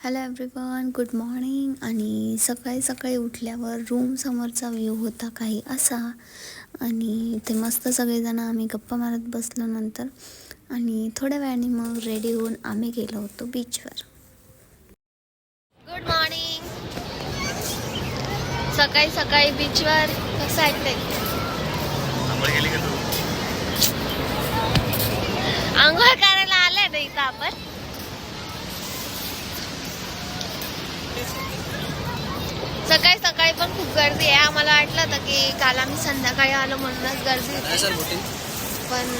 Hello everyone good morning आणि सकाळी सकाळी उठल्यावर रूम समोरचा व्ह्यू होता काही असा. आणि ते मस्त सगळेजण आम्ही गप्पा मारत बसलो नंतर. आणि थोड्या वेळाने मग रेडी होऊन आम्ही गेलो होतो बीचवर गुड मॉर्निंग सकाळी सकाळी बीचवर कसं वाटतंय आंघोळ गेली का तू? आंघोळ करायला आले ना इथं आपण. सकाळी सकाळी पण खूप गर्दी आहे. आम्हाला वाटलं होतं की काल आम्ही संध्याकाळी आलो म्हणूनच गर्दी होती. पण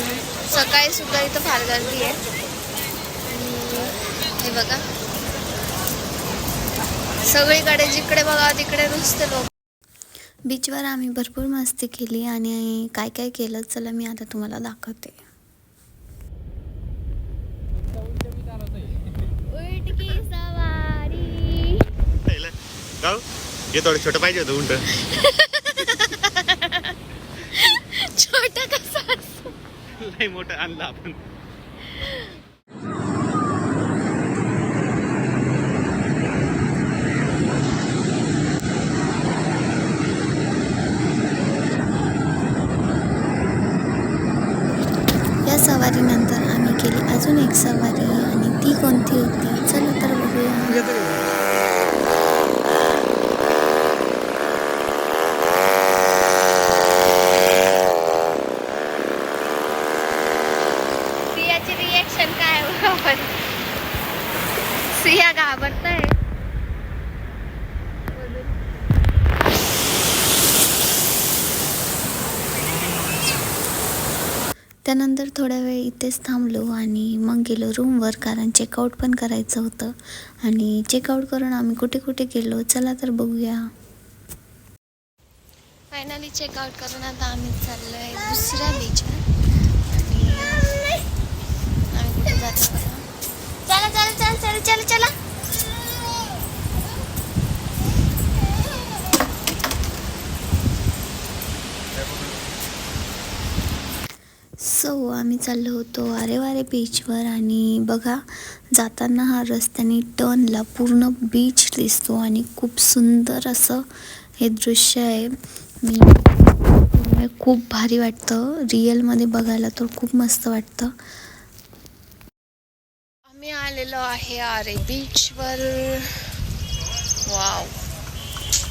सकाळी सुद्धा इथं फार गर्दी आहे. आणि हे बघा. सगळीकडे जिकडे बघा तिकडे नुसते लोक. बीचवर आम्ही भरपूर मस्ती केली आणि काय काय केलं चला मी आता तुम्हाला दाखवते उलटकी सवारी गाव हे थोडं छोटं पाहिजे होतं उंट. छोट कसं लई मोठं आणलं आपण. या सवारीनंतर आम्ही केली अजून एक सवारी आणि ती कोणती होती चला तर बघूया सियाची रिएक्शन काय बरोबर सिया घाबरतय त्यानंतर थोड्या वेळ इथेच थांबलो आणि मग गेलो रूमवर कारण चेकआउट पण करायचं होतं. आणि चेकआउट करून आम्ही कुठे कुठे गेलो चला तर बघूया. फायनली चेकआउट करून आता आम्ही चाललो आहे दुसऱ्या बीचवर आणि आम्ही कुठे जातो. चला चला चला चला चला चला. सो आम्ही चाललो होतो वारे वारे बीचवर आणि बघा जाताना हा रस्त्याने टर्नला पूर्ण बीच दिसतो आणि खूप सुंदर असं हे दृश्य आहे. मी त्यामुळे खूप भारी वाटतं. रिअलमध्ये बघायला तर खूप मस्त वाटतं. आम्ही आलेलो आहे आरे बीचवर वाव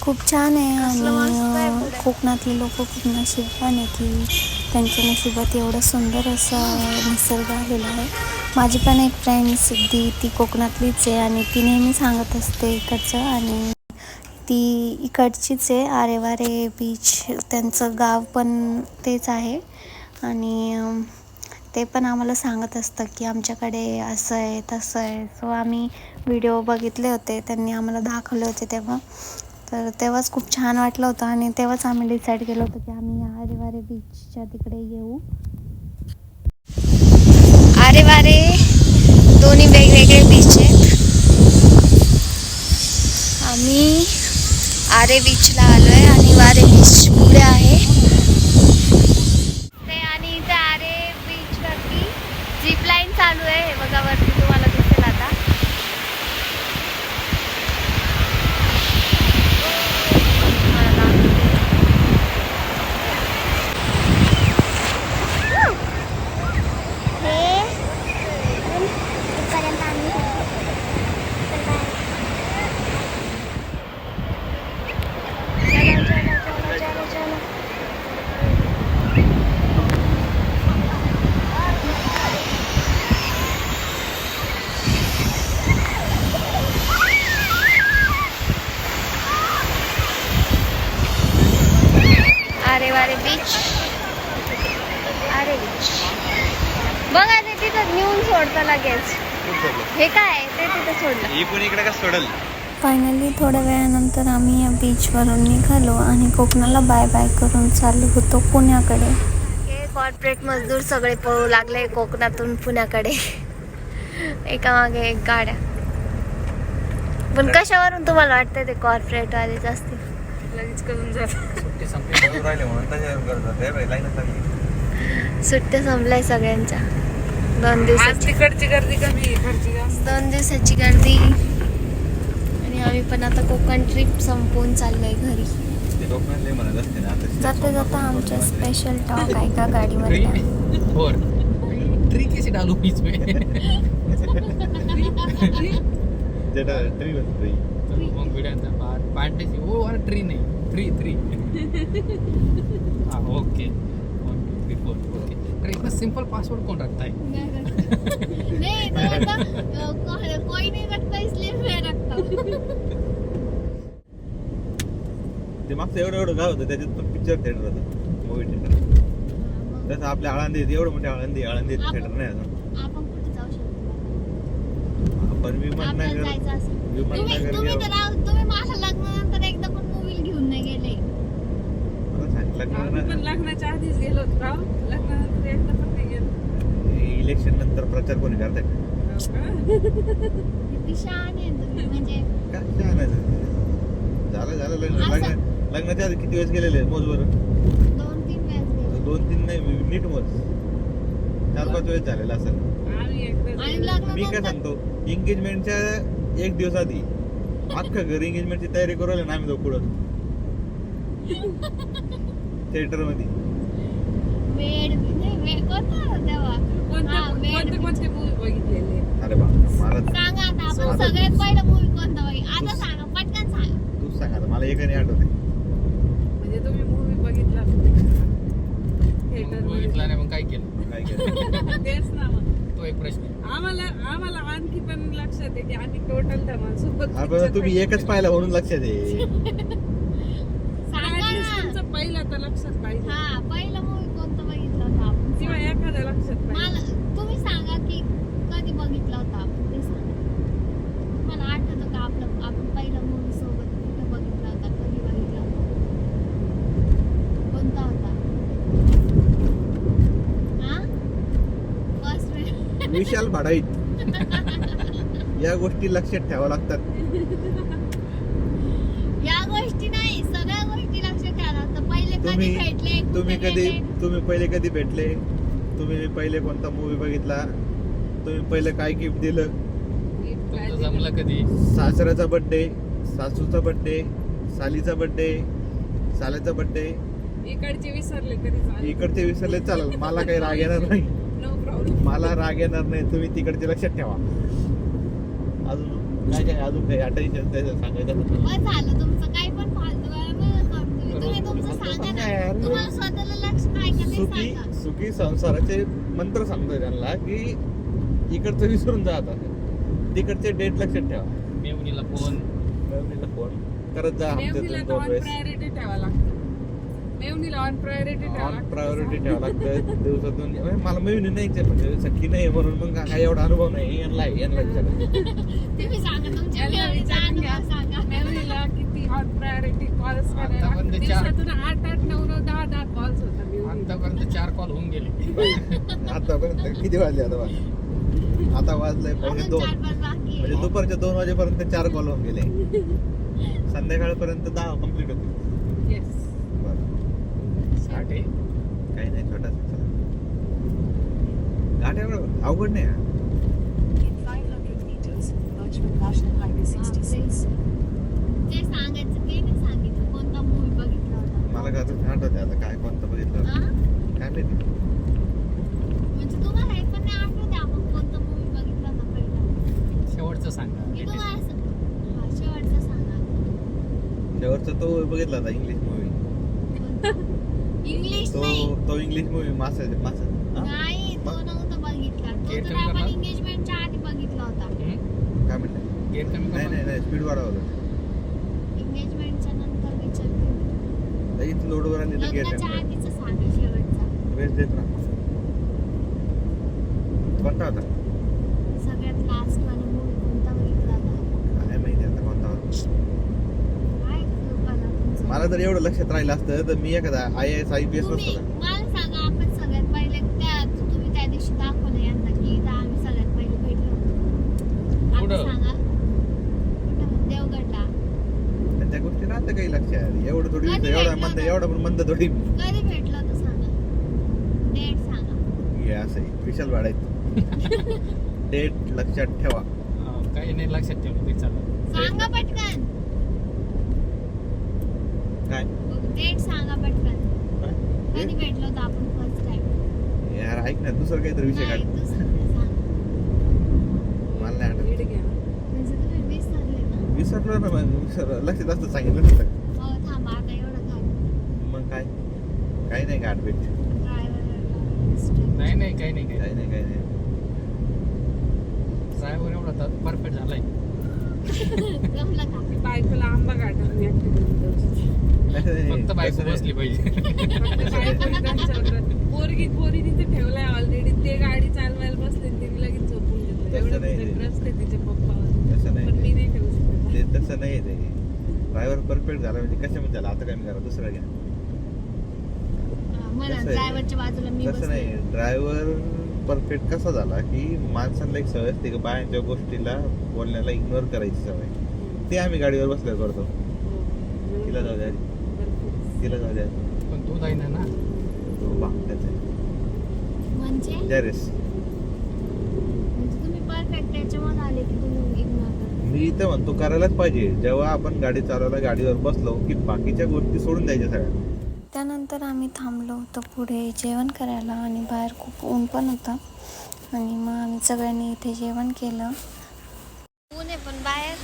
खूप छान आहे आणि कोकणातले लोक खूप नशीबवान आहे की त्यांच्या नशिबात एवढं सुंदर असं निसर्ग आलेला आहे. माझी पण एक फ्रेंड सिद्धी ती कोकणातलीच आहे आणि ती नेहमी सांगत असते इकडचं आणि ती इकडचीच आहे. आरेवारे बीच त्यांचं गाव पण तेच आहे. आणि ते पण आम्हाला सांगत असतं की आमच्याकडे असं आहे तसं आहे. सो आम्ही व्हिडिओ बघितले होते. त्यांनी आम्हाला दाखवले होते तेव्हा. तर तेव्हाच खूप छान वाटलं होतं आणि तेव्हाच आम्ही डिसाईड केलं होतं की आम्ही या आरेवारे बीचच्या तिकडे येऊ. आरेवारे दोन्ही वेगवेगळे बीच आहेत. आम्ही आरे बीचला आलो आहे आणि वारे बीच पुढे आहे ते आणि इथे आरे बीच वरती झिप लाईन चालू आहे हे बघा वरती तुम्हाला दिसेल आता मला दाखवते. चला, चला, चला, चला, चला. अरे वारे बीच अरे बीच बघा ते तिथं नेऊन सोडतं लगेच हे काय आहे? ते तिथं सोडलं ही सोडल. फायनली थोड्या वेळानंतर आम्ही या बीचवरून निघालो आणि कोकणाला बाय बाय करून चाललो होतो पुण्याकडे. कॉर्पोरेट मजदूर सगळे पळू लागले कोकणातून पुण्याकडे. एका मागे एक गाड्या. पण कशावरून तुम्हाला वाटतं ते कॉर्पोरेट वालेच असतील लगेच करून जात हे सुट्ट्या संपलाय सगळ्यांच्या. दोन दिवसाची. गर्दी कमी दोन दिवसाची गर्दी. आम्ही पण आता कोकण ट्रिप संपवून चाललोय घरी. ते कोकणात लय म्हणत असते ना आता जाता जाता आमच्या स्पेशल टॉक आहे का गाडीमध्ये? फोर थ्री कैसे डालू बीच में जेटा ट्री ट्री मग भिड्यांचा पार पांटेची ओ अरे ट्री नाही थ्री थ्री हाँ okay one two three four okay अरे इतना सिंपल पासवर्ड कौन रखता है नहीं तो मतलब अ, कोई नहीं रखता इसलिए मैं रखता हूँ ते मागचं एवढं एवढं गाव होतं त्याच्यात पण पिक्चर थिएटर होतं. मूवी थिएटर तसं आपल्या आळंदीत एवढं मोठे आळंदी आळंदीत थिएटर नाही अजून. आपण कुठे जाऊ शकतो आपण आपल्याला विमाननगर जायचं असेल. तुम्ही विमाननगर तुम्ही गेलो तर राव- तुम्ही माझ्या लग्नानंतर एकदा पण मूवी घेऊन नाही गेले. मला सांगितलं आम्ही पण ना लग्नाच्या आधीच गेलो होतो राव. लग्नानंतर एकदा पण नाही गेलो. इलेक्शन नंतर प्रचार कोणी करताय? हो का? तुम्ही म्हणजे काय. झालं झालं लग्न. असं- लग्न लग्नाच्या आधी किती वेळेस गेलेले मोजवर दोन तीन वेळेस गेले दोन तीन नाही नीट मोज चार पाच वेळेस झालेला असेल. मी काय सांगतो एंगेजमेंटच्या एक दिवस आधी अख्खा घरी एंगेजमेंटची तयारी करू ना आम्ही दोघं पुढं. थिएटरमध्ये. हा, अरे बा मला सांगा आता आपण आता- सगळ्यात पहिला मूवी कोणता बघी आता सांगा पटकन सांगा. तूच सांग आता मला एक नाही आठवते म्हणजे तुम्ही मूवी बघितला थिएटर बघितला नाही मग काय केलं? काय केलं? तेच ना मग. तो एक प्रश्न आहे. आम्हाला आम्हाला आणखी पण लक्षात आहे की आम्ही टोटल धमाल सोबत आपण तुम्ही एकच पाहिला म्हणून लक्षात आहे सांगा ना तुमचं पहिलं तर लक्षात पाहिजे हा पहिला मूवी कोणता बघितला होता आपण किंवा एखादा लक्षात मला पाहिजे तुम्ही सांगा की कधी बघितला होता आपण ते सांगा तुम्हाला आठवतं का आपलं आपण पहिला मूवी सोबत कुठे बघितला होता कधी बघितला होता कोणता होता हा फर्स्ट वेळ विशाल भाडाईत या गोष्टी लक्षात ठेवा लागतात. या गोष्टी नाही सगळ्या गोष्टी लक्षात ठेवा पहिले कधी तुम्ही भेटले तुम्ही कुठे कधी गेले? तुम्ही पहिले कधी भेटले? तुम्ही पहिले कोणता मूवी बघितला? तुम्ही पहिले काय गिफ्ट दिलं? तुमचं जमलं कधी? सासऱ्याचा बर्थडे सासूचा बर्थडे सालीचा बर्थडे साल्याचा बर्थडे इकडचे विसरले तरी चालेल. इकडचे विसरले चालेल. मला काही राग येणार नाही. मला राग येणार नाही तुम्ही तिकडचे लक्षात ठेवा. अजून काय काय अजून काही अटेन्शन त्याचं सांगायचं असेल तर. बस झालं तुमचं काही पण फालतू वेळा करतो तुम्ही तुमचं सांगा ना. यार. तुम्हाला स्वतःला लक्ष नाही का ते सुखी सांगा. सुखी संसाराचे मंत्र सांगतोय त्यांना की इकडचं विसरून जा आता. तिकडचे डेट लक्षात ठेवा. मेवणीला फोन मेवणीला फोन करत जा दोन वेळेस. प्रायोरिटी ठेवा लागतं. मेवणीला ऑन प्रायोरिटी ठेवा ऑन लागतं. प्रायोरिटी ठेवा लागतं. दिवसातून म्हणजे मला मेवणी नाहीच आहे म्हणजे सखी नाही आहे म्हणून मग काय एवढा अनुभव नाही. यांना आहे, यांना विचारा. तुम्ही सांगा तुमच्या याला फेवरेटचा विचारून घ्या. अनुभव सांगा. मेवणीला किती ऑन प्रायोरिटी कॉल्स. चार- दिवसातून आठ आठ नऊ नऊ दहा दहा कॉल्स होतात मेवणीला. आतापर्यंत चार कॉल होऊन गेले. आतापर्यंत किती वाजले आता वाज आता वाजलंय अजून दोन चार पाच बाकी म्हणजे आहे. दुपारच्या दोन वाजेपर्यंत चार कॉल होऊन गेले. संध्याकाळपर्यंत दहा कंप्लीट होते ते नाही सांगितलं कोणता मूवी बघितला होता मला का आता आठवते आता काय कोणतं बघितलं हा? काय माहिती. म्हणजे तुम्हाला हे पण नाही आठवते आपण कोणता मूवी बघितला होता पहिला शेवटचं सांगा. मी तुम्हाला असं हा शेवटचा सांगा. शेवटचा तो बघितला होता इंग्लिश मूवी इंग्लिश तो नाही. तो इंग्लिश मूवी मासा मासा हा? नाही तो? नव्हता बघितला. तो तर आपण? एंगेजमेंटच्या आधी बघितला होता? काय म्हणलं गेट कमी नाही नाही नाही स्पीड वाढवलं एंगेजमेंटच्या नंतर विचारते लगेच लोडवर आली तर गेट लग्नाच्या आधीच सांगा शेवटचा. वेळ देत ना कोणता होता सगळ्यात लास्ट वाला मूवी कोणता बघितला होता काय माहिती आता कोणता होता काय कल्पना तुमचं? मला जर एवढं लक्षात राहिलं असतं तर मी एखादा I S I P S तुम्ही नसतो मला सांगा आपण सगळ्यात पहिले त्या तुम्ही त्या दिवशी दाखवलं यांना की इथं आम्ही सगळ्यात पहिले भेटलो. होतो आता कुठं? सांगा. कुठं? देवगडला. आणि त्या गोष्टी राहतं काही लक्षात. एवढं थोडी कधी एवढा भेटला मंद होता? एवढा पण मंद थोडी. कधी भेटलो होतो सांगा? डेट सांगा. हे असं आहे. विशाल वाढायचं डेट लक्षात ठेवा. काही नाही लक्षात ठेवलं तरी चालेल सांगा पटकन. काय? डेट सांगा पटकन? कधी भेटलो होतो आपण फर्स्ट टाइम यार ऐक ना दुसरा काहीतरी विषय काढ. मला नाही आठवत. घ्या. म्हणजे विसरले ना? विसरलो मग विसर लक्षात असतं सांगितलं नसतं. हो थांबा आता एवढं झालं मग काय? काही नाही का आठवेट ड्रायव्हर नाही नाही काही नाही काही काही नाही. काही नाही. ड्रायव्हर एवढा परफेक्ट झालाय. जमलं का ती बायकोला आंबा. फक्त बायको नाही. बसली पाहिजे. पोरगी पोरी तिथे ठेवलाय ऑलरेडी ते गाडी चालवायला बसले तिने लगेच झोपून घेतलं. तसं एवढं नाही. ट्रस्ट आहे तिच्या पप्पावर. तसं पण मी नाही नाही ठेवू शकत. ते तसं नाही ते ड्रायव्हर परफेक्ट झाला म्हणजे कशा म्हणजे आता काय मी करा दुसरा घ्या. आहे? ड्रायव्हरच्या बाजूला मी तसं बसले. नाही. ड्रायव्हर परफेक्ट कसा झाला? की माणसांना एक सवय असते की बायांच्या गोष्टीला बोलण्याला इग्नोर करायची सवय. ते आम्ही गाडीवर बसल्यावर करतो. तिला जाऊ द्या. तिला जाऊ द्या. पण तू जाईना ना तो म्हणजे? म्हणजे तुम्ही परफेक्ट त्याच्यामध्ये आले की तुम्ही इग्नोर करा मी इथं म्हणतो करायलाच पाहिजे. जेव्हा आपण गाडी चालवायला गाडीवर बसलो की बाकीच्या गोष्टी सोडून द्यायच्या सगळ्या त्यानंतर आम्ही थांबलो होतो पुढे जेवण करायला आणि बाहेर खूप ऊन पण होतं. आणि मग आम्ही सगळ्यांनी इथे जेवण केलं. ऊन आहे पण बाहेर.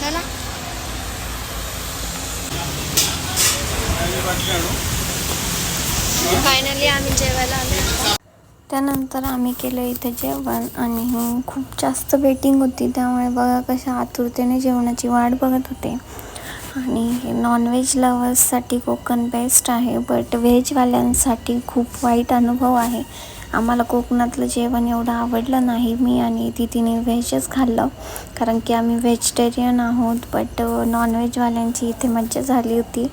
चला. फायनली आम्ही जेवायला आलो. त्यानंतर आम्ही केलं इथे जेवण आणि खूप जास्त वेटिंग होती. त्यामुळे बघा कशा आतुरतेने जेवणाची वाट बघत होते. आणि नॉनव्हेज लवर्ससाठी कोकण बेस्ट आहे बट व्हेजवाल्यांसाठी खूप वाईट अनुभव आहे. आम्हाला कोकणातलं जेवण एवढं आवडलं नाही. मी आणि तिने व्हेजच खाल्लं कारण की आम्ही व्हेजिटेरियन आहोत बट नॉनव्हेजवाल्यांची इथे मज्जा झाली होती.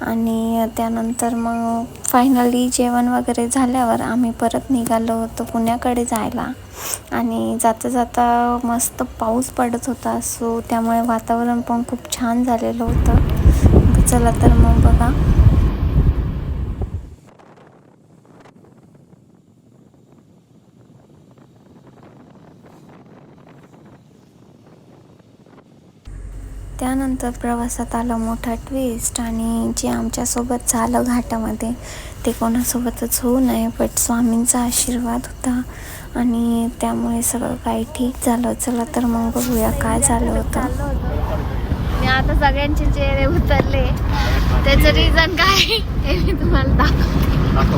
आणि त्यानंतर मग फायनली जेवण वगैरे झाल्यावर आम्ही परत निघालो होतो पुण्याकडे जायला. आणि जाता जाता मस्त पाऊस पडत होता सो त्यामुळे वातावरण पण खूप छान झालेलं होतं. चला तर मग बघा. त्यानंतर प्रवासात आला मोठा ट्विस्ट आणि जे आमच्यासोबत झालं घाटामध्ये ते कोणासोबतच होऊ नये बट स्वामींचा आशीर्वाद होता. आणि त्यामुळे सगळं काही ठीक झालं. चला तर मग बघूया काय झालं होतं. मी आता सगळ्यांचे चेहरे उतरले. त्याचं रिझन काय हे मी तुम्हाला दाखवते.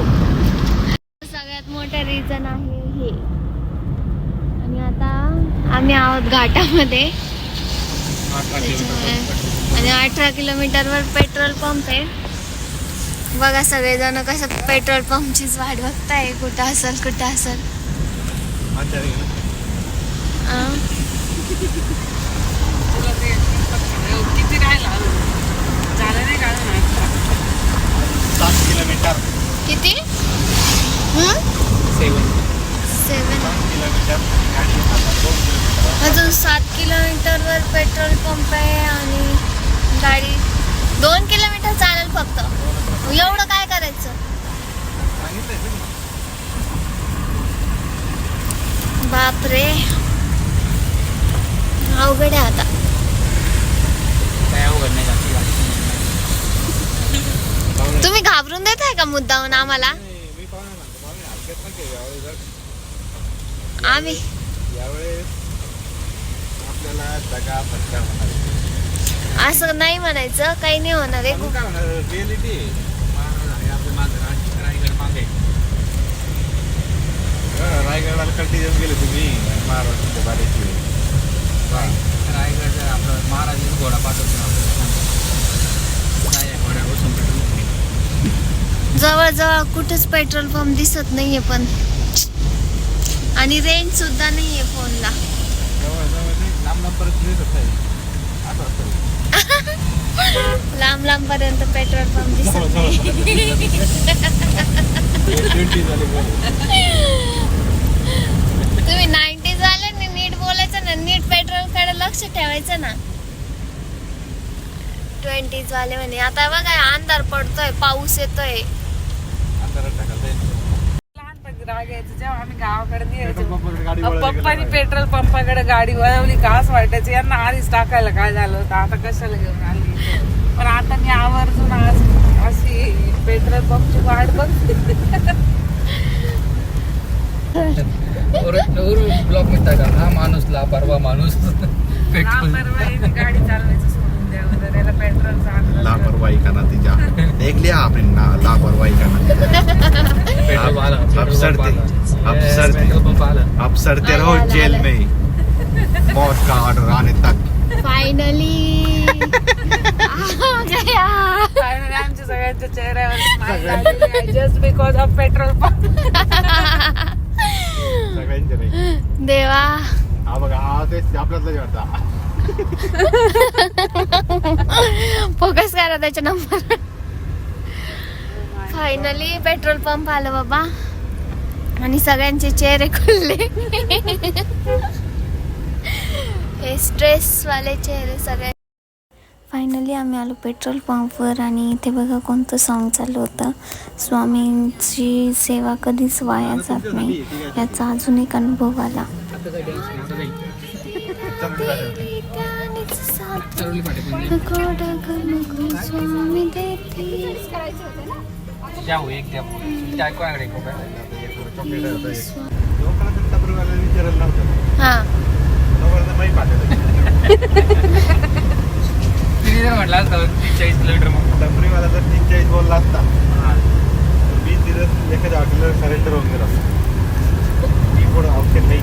सगळ्यात मोठं रिझन आहे हे. आणि आता आम्ही आहोत घाटामध्ये. त्याच्यामुळे आणि अठरा किलोमीटरवर पेट्रोल पंप आहे. बघा सगळेजण कसं पेट्रोल पंपचीच वाट बघताय कुठं असेल कुठं असेल. अं, तुला ते किती? राहिला झालं नाही का सात किलोमीटर किती सेवन सेवन किलोमीटर अजून सात किलोमीटरवर पेट्रोल पंप आहे आणि गाडी दोन किलोमीटर चालेल फक्त. एवढं काय करायचं? बापरे. अवघड आहे आता. तुम्ही घाबरून देताय का मुद्दाहून आम्हाला? मी पाहुणे म्हणतो पाहुणे हलक्यात नका यावेळेस जर आम्ही यावेळेस आपल्याला दगा फटका होणार आहे. असं नाही म्हणायचं काही नाही होणार आहे. मग काय होणार रिअलिटी आहे. आपलं माझं राज- रायगड मागे. रायगडाला कल्टी देऊन गेले तुम्ही. महाराष्ट्राच्या बालेची रायगड आपलं महाराज घोडा पाठवतो ना आपल्याला. काय आहे, घोड्यावर बसून पेट्रोल जवळ जवळ कुठेच पेट्रोल पंप दिसत नाहीये पण. आणि रेंज सुद्धा नाहीये फोनला जवळ जवळ नाही लांब लांब परत असं असतं लांब लांब पर्यंत पेट्रोल पंप दिसत. तुम्ही नाईन्टी झाले नीट बोलायचं ना नीट पेट्रोलकडे लक्ष ठेवायचं ना. ट्वेंटी वाले म्हणे. आता बघा अंधार पडतोय पाऊस येतोय. राग यायचा जेव्हा आम्ही गावाकडे पेट्रोल निघायचो पप्पानी. पेट्रोल पंपाकडे गाडी वळवली का असं वाटायचं. यांना आधीच टाकायला काय झालं होतं? आता कशाला घेऊन आली? पण आता मी आवर्जून आज अशी पेट्रोल पंपची वाट बघते. ब्लॉकमध्ये टाका हा माणूस लापरवा माणूस. गाडी चालवायचं. लापरवाही का नतीजा देख लिया आपने ना लापरवाही का नतीजा पेट्रोल आला अब सड़ते. अब सड़ते अब सड़ते रहो जेल. में. मौत का ऑर्डर आने तक. फायनली Finally आमच्या सगळ्यांच्या चेहऱ्यावर just because of petrol pump. देवा. हा बघा हा तेच आपल्यातला वाटता फोकस करा त्याच्या नंबर. फायनली पेट्रोल पंप आलं बाबा. आणि सगळ्यांचे चेहरे खुलले. हे स्ट्रेस वाले चेहरे सगळे. फायनली आम्ही आलो पेट्रोल पंपवर आणि इथे बघा कोणतं सॉन्ग चालू होतं. स्वामींची सेवा कधीच वाया जात नाही. याचा अजून एक अनुभव आला. साथ चरवली पाठी एक द्या हा. पाठवलं तिने जर म्हटलं असतं चाळीस किलोमीटर मग. टपरीवाला जर तीन चाळीस बोलला असता तर मी तिथं एखाद्या हॉटेलवर सरेंडर होऊन गेलो ती पुढं ऑप्शन नाही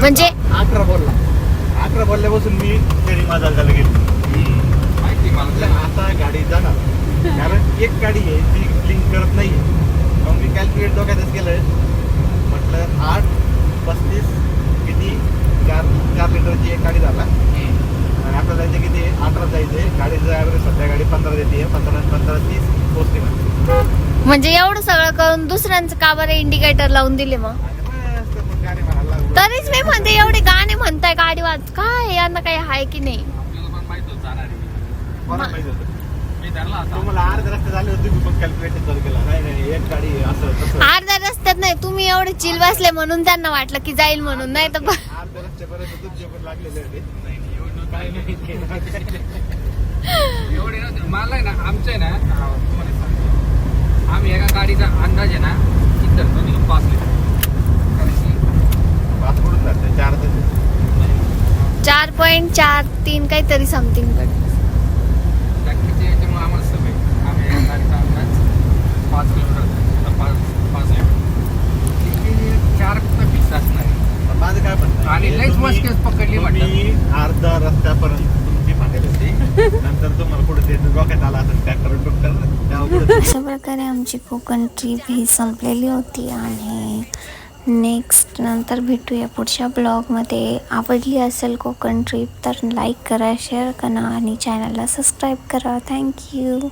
म्हणजे अकरा बोलला. अकरा बोलल्यापासून मी तरी माझा झालं गेलो माहिती मला. म्हटलं आता गाडी जाणार. कारण एक गाडी आहे ती ब्लिंक करत नाही मग मी कॅल्क्युलेट डोक्यातच केलं म्हटलं आठ पस्तीस किती चार चार लिटरची एक गाडी झाला. आणि आपल्याला जायचं किती? अठरा जायचे गाडीचं ॲव्हरेज सध्या गाडी पंधरा देते. पंधरा पंधरा तीस पोचते मग म्हणजे एवढं सगळं करून दुसऱ्यांचं का बरं इंडिकेटर लावून दिले मग? गाडी. तरीच मी म्हणते एवढे गाणे म्हणताय गाडी वाज काय यांना काही आहे की नाही? अर्ध्या रस्त्यात नाही तुम्ही एवढे चिल बसले म्हणून त्यांना वाटलं की जाईल म्हणून नाही तर ब- अर्ध रस्त्यापर्यंत तुमचे पण लागलेले होते. काही नाही एवढे मला आहे ना आमचं आहे ना तुम्हाला सांगतो. आम्ही एका गाडीचा अंदाज आहे ना किती पाच लिटर कारण की पाच पडून जाते चार पॉईंट चार तीन काहीतरी समथिंग पड अर्धा रस्त्यापर्यंत तुमची होती. नंतर तुम्हाला पुढे ते डोक्यात आला असेल ट्रॅक्टर पुढे अशा प्रकारे आमची कोकण ट्रिप ही संपलेली होती आणि नेक्स्ट नंतर भेटूया पुढच्या ब्लॉगमध्ये. आवडली असेल कोकण ट्रीप तर लाईक करा शेअर करा आणि चॅनलला सबस्क्राईब करा. थँक्यू